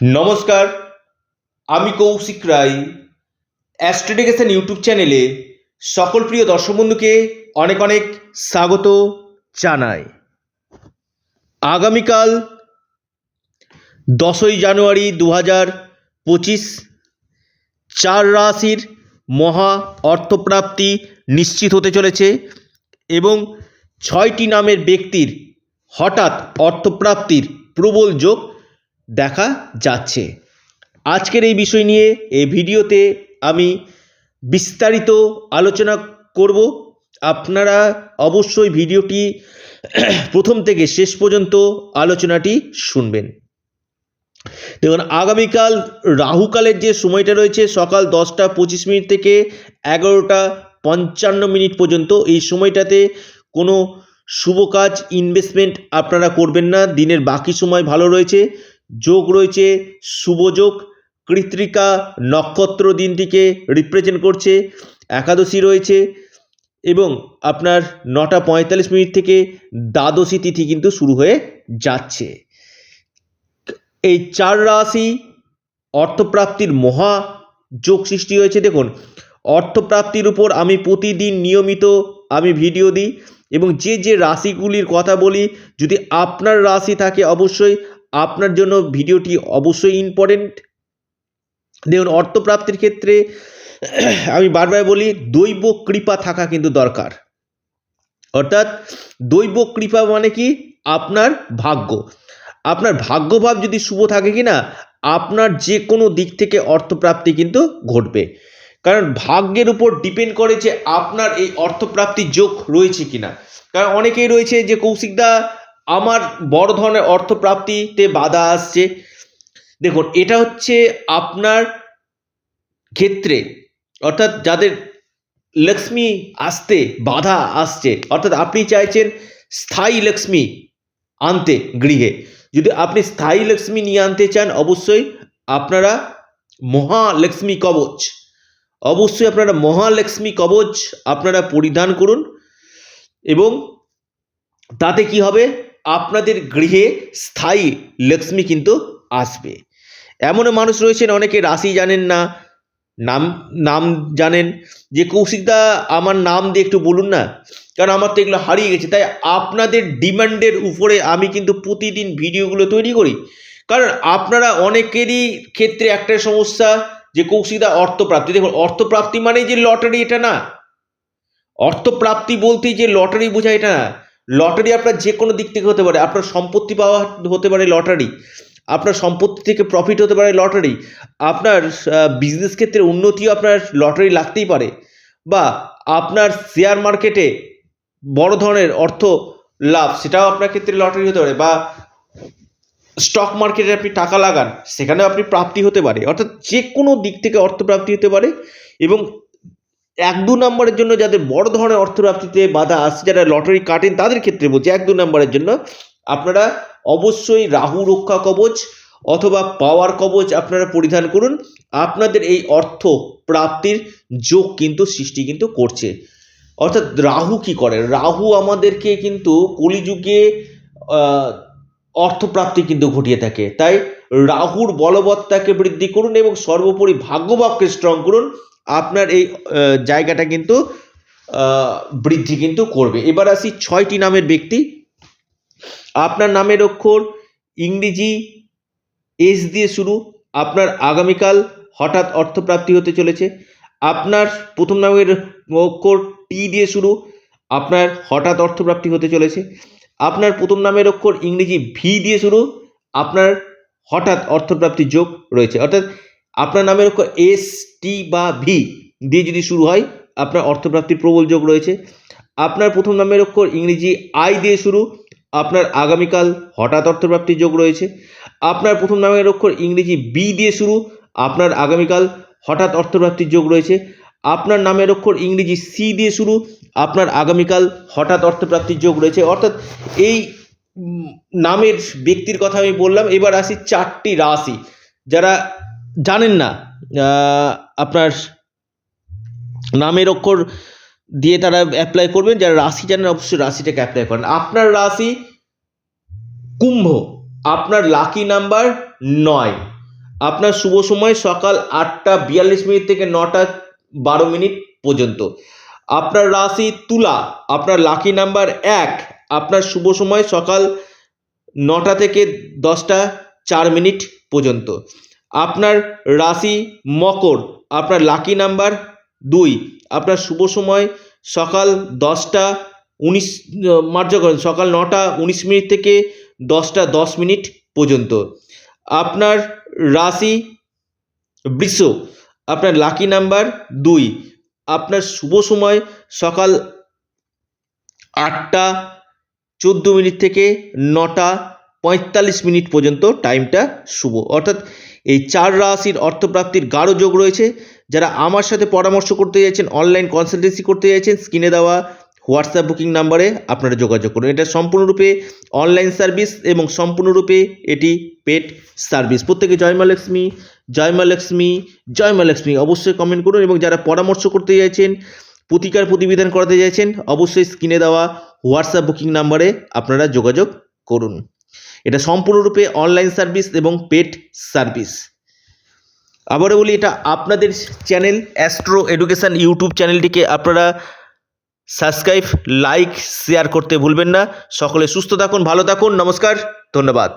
নমস্কার, আমি কৌশিক রায়। অ্যাস্ট্রোডিকেশন ইউটিউব চ্যানেলে সকল প্রিয় দর্শক বন্ধুকে অনেক অনেক স্বাগত জানাই। আগামীকাল দশই জানুয়ারি দু হাজার পঁচিশ, চার রাশির মহা অর্থপ্রাপ্তি নিশ্চিত হতে চলেছে এবং ছয়টি নামের ব্যক্তির হঠাৎ অর্থপ্রাপ্তির প্রবল যোগ দেখা যাচ্ছে। আজকের এই বিষয় নিয়ে এই ভিডিওতে আমি বিস্তারিত আলোচনা করব। আপনারা অবশ্যই ভিডিওটি প্রথম থেকে শেষ পর্যন্ত আলোচনাটি শুনবেন। দেখুন, আগামীকাল রাহুকালের যে সময়টা রয়েছে, সকাল দশটা পঁচিশ মিনিট থেকে এগারোটা পঞ্চান্ন মিনিট পর্যন্ত এই সময়টাতে কোনো শুভ কাজ ইনভেস্টমেন্ট আপনারা করবেন না। দিনের বাকি সময় ভালো রয়েছে। যোগ রয়েছে শুভযোগ কৃত্রিকা নক্ষত্র দিনটিকে রিপ্রেজেন্ট করছে, একাদশী রয়েছে এবং আপনার নটা পঁয়তাল্লিশ মিনিট থেকে দ্বাদশী তিথি কিন্তু শুরু হয়ে যাচ্ছে। এই চার রাশি অর্থপ্রাপ্তির মহা যোগ সৃষ্টি হয়েছে। দেখুন, অর্থপ্রাপ্তির উপর আমি প্রতিদিন নিয়মিত আমি ভিডিও দিই এবং যে যে রাশিগুলির কথা বলি, যদি আপনার রাশি থাকে অবশ্যই আপনার জন্য ভিডিওটি অবশ্যই ইম্পর্টেন্ট দেখুন, অর্থপ্রাপ্তির ক্ষেত্রে আমি বারবার বলি, দৈব কৃপা থাকা কিন্তু দরকার। অর্থাৎ দৈব কৃপা মানে কি? আপনার ভাগ্য। আপনার ভাগ্যভাব যদি শুভ থাকে কি না আপনার যে কোনো দিক থেকে অর্থপ্রাপ্তি কিন্তু ঘটবে। কারণ ভাগ্যের উপর ডিপেন্ড করে যে আপনার এই অর্থপ্রাপ্তির যোগ রয়েছে কিনা। কারণ অনেকেই রয়েছে যে কৌশিকদা আমার বড় ধরনের অর্থপ্রাপ্তিতে বাধা আসছে। দেখুন, এটা হচ্ছে আপনার ক্ষেত্রে, অর্থাৎ যাদের লক্ষ্মী আসতে বাধা আসছে, অর্থাৎ আপনি চাইছেন স্থায়ী লক্ষ্মী আনতে গৃহে। যদি আপনি স্থায়ী লক্ষ্মী নিয়ে আনতে চান, অবশ্যই আপনারা মহালক্ষ্মী কবচ, অবশ্যই আপনারা মহালক্ষ্মী কবচ আপনারা পরিধান করুন এবং তাতে কি হবে? আপনাদের গৃহে স্থায়ী লক্ষ্মী কিন্তু আসবে। এমনও মানুষ রয়েছেন, অনেকে রাশি জানেন না, নাম নাম জানেন। যে কৌশিকদা আমার নাম দিয়ে একটু বলুন না, কারণ আমার তো এগুলো হারিয়ে গেছে। তাই আপনাদের ডিমান্ডের উপরে আমি কিন্তু প্রতিদিন ভিডিওগুলো তৈরি করি। কারণ আপনারা অনেকেরই ক্ষেত্রে একটা সমস্যা যে কৌশিকদা অর্থপ্রাপ্তি। দেখুন, অর্থপ্রাপ্তি মানে যে লটারি, এটা না। অর্থপ্রাপ্তি বলতেই যে লটারি বোঝায়, এটা না। লটারি আপনার যে কোনো দিক থেকে হতে পারে, আপনার সম্পত্তি পাওয়া হতে পারে লটারি, আপনার সম্পত্তি থেকে প্রফিট হতে পারে লটারি, আপনার বিজনেস ক্ষেত্রে উন্নতিও আপনার লটারি লাগতেই পারে বা আপনার শেয়ার মার্কেটে বড় ধরনের অর্থ লাভ, সেটাও আপনার ক্ষেত্রে লটারি হতে পারে বা স্টক মার্কেটে আপনি টাকা লাগান, সেখানেও আপনি প্রাপ্তি হতে পারে। অর্থাৎ যে কোনো দিক থেকে অর্থপ্রাপ্তি হতে পারে এবং এক দু নম্বরের জন্য যাদের বড় ধরনের অর্থপ্রাপ্তিতে বাধা আসছে, যারা লটারি কাটেন, তাদের ক্ষেত্রে বলছি এক দু নম্বরের জন্য আপনারা অবশ্যই রাহু রক্ষা কবচ অথবা পাওয়ার কবচ আপনারা পরিধান করুন। আপনাদের এই অর্থ প্রাপ্তির যোগ কিন্তু সৃষ্টি কিন্তু করছে। অর্থাৎ রাহু কি করে? রাহু আমাদেরকে কিন্তু কলিযুগে অর্থপ্রাপ্তি কিন্তু ঘটিয়ে থাকে। তাই রাহুর বলবত্তাকে বৃদ্ধি করুন এবং সর্বোপরি ভাগ্যভাবকে স্ট্রং করুন। আপনার এই জায়গাটা কিন্তু বৃদ্ধি কিন্তু করবে। এবার আসি ছয়টি নামের ব্যক্তি। আপনার নামের অক্ষর ইংরেজি, এস দিয়ে শুরু। আপনার আগামীকাল হঠাৎ অর্থপ্রাপ্তি হতে চলেছে। আপনার প্রথম নামের অক্ষর টি দিয়ে শুরু। আপনার হঠাৎ অর্থপ্রাপ্তি হতে চলেছে। আপনার প্রথম নামের অক্ষর ইংরেজি ভি দিয়ে শুরু। আপনার হঠাৎ অর্থপ্রাপ্তির যোগ রয়েছে। অর্থাৎ আপনার নামের অক্ষর এস টি বা ভি দিয়ে যদি শুরু হয়, আপনার অর্থপ্রাপ্তির প্রবল যোগ রয়েছে। আপনার প্রথম নামের অক্ষর ইংরেজি আই দিয়ে শুরু, আপনার আগামীকাল হঠাৎ অর্থপ্রাপ্তির যোগ রয়েছে। আপনার প্রথম নামের অক্ষর ইংরেজি বি দিয়ে শুরু, আপনার আগামীকাল হঠাৎ অর্থপ্রাপ্তির যোগ রয়েছে। আপনার নামের অক্ষর ইংরেজি সি দিয়ে শুরু, আপনার আগামীকাল হঠাৎ অর্থপ্রাপ্তির যোগ রয়েছে। অর্থাৎ এই নামের ব্যক্তির কথা আমি বললাম। এবার আসি চারটি রাশি। যারা জানেন না আপনার নামের অক্ষর দিয়ে তারা অ্যাপ্লাই করবেন, যারা রাশি জানেন অবশ্যই রাশিটাকে অ্যাপ্লাই করেন। আপনার রাশি কুম্ভ, আপনার লাকি নাম্বার নয়। আপনার শুভ সময় সকাল আটটা বিয়াল্লিশ মিনিট থেকে নটা বারো মিনিট পর্যন্ত। আপনার রাশি তুলা, আপনার লাকি নাম্বার এক। আপনার শুভ সময় সকাল নটা থেকে দশটা চার মিনিট পর্যন্ত। আপনার রাশি মকর, আপনার লাকি নাম্বার দুই। আপনার শুভ সময় সকাল দশটা উনিশ, মার্জ করেন, সকাল নটা উনিশ মিনিট থেকে দশটা দশ মিনিট পর্যন্ত। আপনার রাশি বৃষ, আপনার লাকি নাম্বার দুই। আপনার শুভ সময় সকাল আটটা চোদ্দ মিনিট থেকে নটা পঁয়তাল্লিশ মিনিট পর্যন্ত টাইমটা শুভ। অর্থাৎ এই চার রাশির অর্থপ্রাপ্তির গাঢ় যোগ রয়েছে। যারা আমার সাথে পরামর্শ করতে চাইছেন অনলাইন কনসালটেন্সি করতে চাইছেন স্ক্রিনে দেওয়া হোয়াটসঅ্যাপ বুকিং নাম্বারে আপনারা যোগাযোগ করুন। এটা সম্পূর্ণরূপে অনলাইন সার্ভিস এবং সম্পূর্ণরূপে এটি পেড সার্ভিস প্রত্যেকে জয় মা লক্ষ্মী, জয় মা লক্ষ্মী, জয় মা লক্ষ্মী অবশ্যই কমেন্ট করুন এবং যারা পরামর্শ করতে চাইছেন, প্রতিকার প্রতিবিধান করাতে চাইছেন, অবশ্যই স্ক্রিনে দেওয়া হোয়াটসঅ্যাপ বুকিং নাম্বারে আপনারা যোগাযোগ করুন। এটা সম্পূর্ণরূপে অনলাইন সার্ভিস এবং পেড সার্ভিস আবারও বলি, এটা আপনাদের চ্যানেল অ্যাস্ট্রো এডুকেশান ইউটিউব চ্যানেলটিকে আপনারা সাবস্ক্রাইব লাইক শেয়ার করতে ভুলবেন না। সকলে সুস্থ থাকুন, ভালো থাকুন, নমস্কার, ধন্যবাদ।